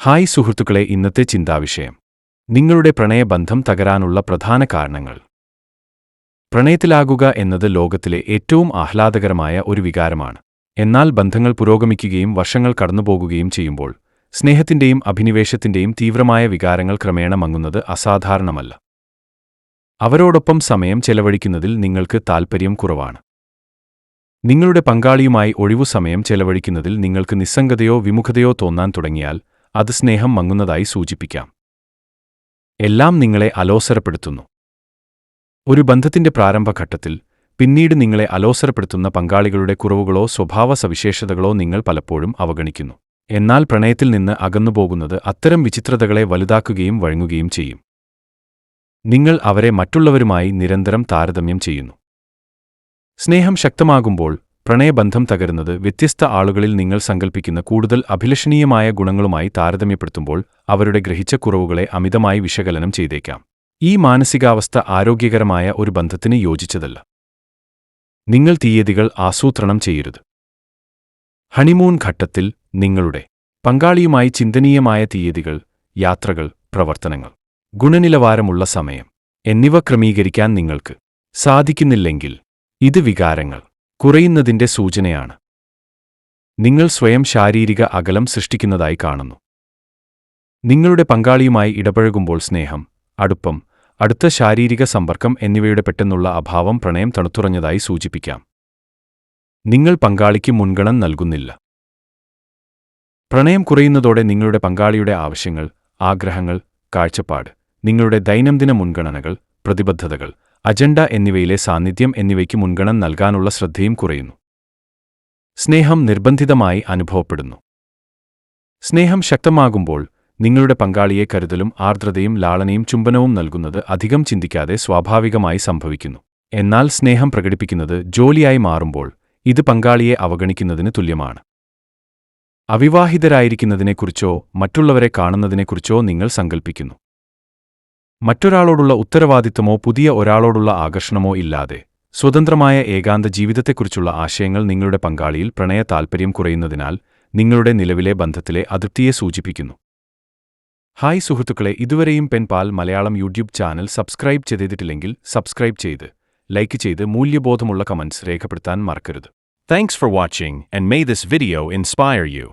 Hi സുഹൃത്തുക്കളെ ഇന്നത്തെ ചിന്താവിഷയം. നിങ്ങളുടെ പ്രണയബന്ധം തകരാനുള്ള പ്രധാന കാരണങ്ങൾ. പ്രണയത്തിലാകുക എന്നത് ലോകത്തിലെ ഏറ്റവും ആഹ്ലാദകരമായ ഒരു വികാരമാണ്. എന്നാൽ ബന്ധങ്ങൾ പുരോഗമിക്കുകയും വർഷങ്ങൾ കടന്നുപോകുകയും ചെയ്യുമ്പോൾ സ്നേഹത്തിന്റെയും അഭിനിവേശത്തിന്റെയും തീവ്രമായ വികാരങ്ങൾ ക്രമേണ മങ്ങുന്നത് അസാധാരണമല്ല. അവരോടൊപ്പം സമയം ചെലവഴിക്കുന്നതിൽ നിങ്ങൾക്ക് താൽപ്പര്യം കുറവാണ്. നിങ്ങളുടെ പങ്കാളിയുമായി ഒഴിവു സമയം ചെലവഴിക്കുന്നതിൽ നിങ്ങൾക്ക് നിസ്സംഗതയോ വിമുഖതയോ തോന്നാൻ തുടങ്ങിയാൽ അത് സ്നേഹം മങ്ങുന്നതായി സൂചിപ്പിക്കാം. എല്ലാം നിങ്ങളെ അലോസരപ്പെടുത്തുന്നു. ഒരു ബന്ധത്തിന്റെ പ്രാരംഭഘട്ടത്തിൽ പിന്നീട് നിങ്ങളെ അലോസരപ്പെടുത്തുന്ന പങ്കാളികളുടെ കുറവുകളോ സ്വഭാവ സവിശേഷതകളോ നിങ്ങൾ പലപ്പോഴും അവഗണിക്കുന്നു. എന്നാൽ പ്രണയത്തിൽ നിന്ന് അകന്നുപോകുന്നത് അത്തരം വിചിത്രതകളെ വലുതാക്കുകയും വഴങ്ങുകയും ചെയ്യും. നിങ്ങൾ അവരെ മറ്റുള്ളവരുമായി നിരന്തരം താരതമ്യം ചെയ്യുന്നു. സ്നേഹം ശക്തമാകുമ്പോൾ പ്രണയബന്ധം തകരുന്നത് വ്യത്യസ്ത ആളുകളിൽ നിങ്ങൾ സങ്കൽപ്പിക്കുന്ന കൂടുതൽ അഭിലഷണീയമായ ഗുണങ്ങളുമായി താരതമ്യപ്പെടുത്തുമ്പോൾ അവരുടെ ഗ്രഹിച്ച കുറവുകളെ അമിതമായി വിശകലനം ചെയ്തേക്കാം. ഈ മാനസികാവസ്ഥ ആരോഗ്യകരമായ ഒരു ബന്ധത്തിന് യോജിച്ചതല്ല. നിങ്ങൾ തീയതികൾ ആസൂത്രണം ചെയ്യരുത്. ഹണിമൂൺ ഘട്ടത്തിൽ നിങ്ങളുടെ പങ്കാളിയുമായി ചിന്തനീയമായ തീയതികൾ യാത്രകൾ പ്രവർത്തനങ്ങൾ ഗുണനിലവാരമുള്ള സമയം എന്നിവ ക്രമീകരിക്കാൻ നിങ്ങൾക്ക് സാധിക്കുന്നില്ലെങ്കിൽ ഇത് വികാരങ്ങൾ കുറയുന്നതിന്റെ സൂചനയാണ്. നിങ്ങൾ സ്വയം ശാരീരിക അകലം സൃഷ്ടിക്കുന്നതായി കാണുന്നു. നിങ്ങളുടെ പങ്കാളിയുമായി ഇടപഴകുമ്പോൾ സ്നേഹം അടുപ്പം അടുത്ത ശാരീരിക സമ്പർക്കം എന്നിവയുടെ പെട്ടെന്നുള്ള അഭാവം പ്രണയം തണുത്തുറഞ്ഞതായി സൂചിപ്പിക്കാം. നിങ്ങൾ പങ്കാളിക്ക് മുൻഗണന നൽകുന്നില്ല. പ്രണയം കുറയുന്നതോടെ നിങ്ങളുടെ പങ്കാളിയുടെ ആവശ്യങ്ങൾ ആഗ്രഹങ്ങൾ കാഴ്ചപ്പാട് നിങ്ങളുടെ ദൈനംദിന മുൻഗണനകൾ പ്രതിബദ്ധതകൾ അജണ്ട എന്നിവയിലെ സാന്നിധ്യം എന്നിവയ്ക്ക് മുൻഗണന നൽകാനുള്ള ശ്രദ്ധയും കുറയുന്നു. സ്നേഹം നിർബന്ധിതമായി അനുഭവപ്പെടുന്നു. സ്നേഹം ശക്തമാകുമ്പോൾ നിങ്ങളുടെ പങ്കാളിയെ കരുതലും ആർദ്രതയും ലാളനയും ചുംബനവും നൽകുന്നത് അധികം ചിന്തിക്കാതെ സ്വാഭാവികമായി സംഭവിക്കുന്നു. എന്നാൽ സ്നേഹം പ്രകടിപ്പിക്കുന്നത് ജോലിയായി മാറുമ്പോൾ ഇത് പങ്കാളിയെ അവഗണിക്കുന്നതിന് തുല്യമാണ്. അവിവാഹിതരായിരിക്കുന്നതിനെക്കുറിച്ചോ മറ്റുള്ളവരെ കാണുന്നതിനെക്കുറിച്ചോ നിങ്ങൾ സങ്കൽപ്പിക്കുന്നു. മറ്റൊരാളോടുള്ള ഉത്തരവാദിത്തമോ പുതിയ ഒരാളോടുള്ള ആകർഷണമോ ഇല്ലാതെ. സ്വതന്ത്രമായ ഏകാന്ത ജീവിതത്തെക്കുറിച്ചുള്ള ആശയങ്ങൾ നിങ്ങളുടെ പങ്കാളിയിൽ പ്രണയ താൽപ്പര്യം കുറയുന്നതിനാൽ നിങ്ങളുടെ നിലവിലെ ബന്ധത്തിലെ അതൃപ്തിയെ സൂചിപ്പിക്കുന്നു. ഹായ് സുഹൃത്തുക്കളെ ഇതുവരെയും pen pal Malayalam YouTube channel subscribe ചെയ്തിട്ടില്ലെങ്കിൽ സബ്സ്ക്രൈബ് ചെയ്ത് ലൈക്ക് ചെയ്ത് മൂല്യബോധമുള്ള കമൻസ് രേഖപ്പെടുത്താൻ മറക്കരുത്. Thanks for watching and may this video inspire you.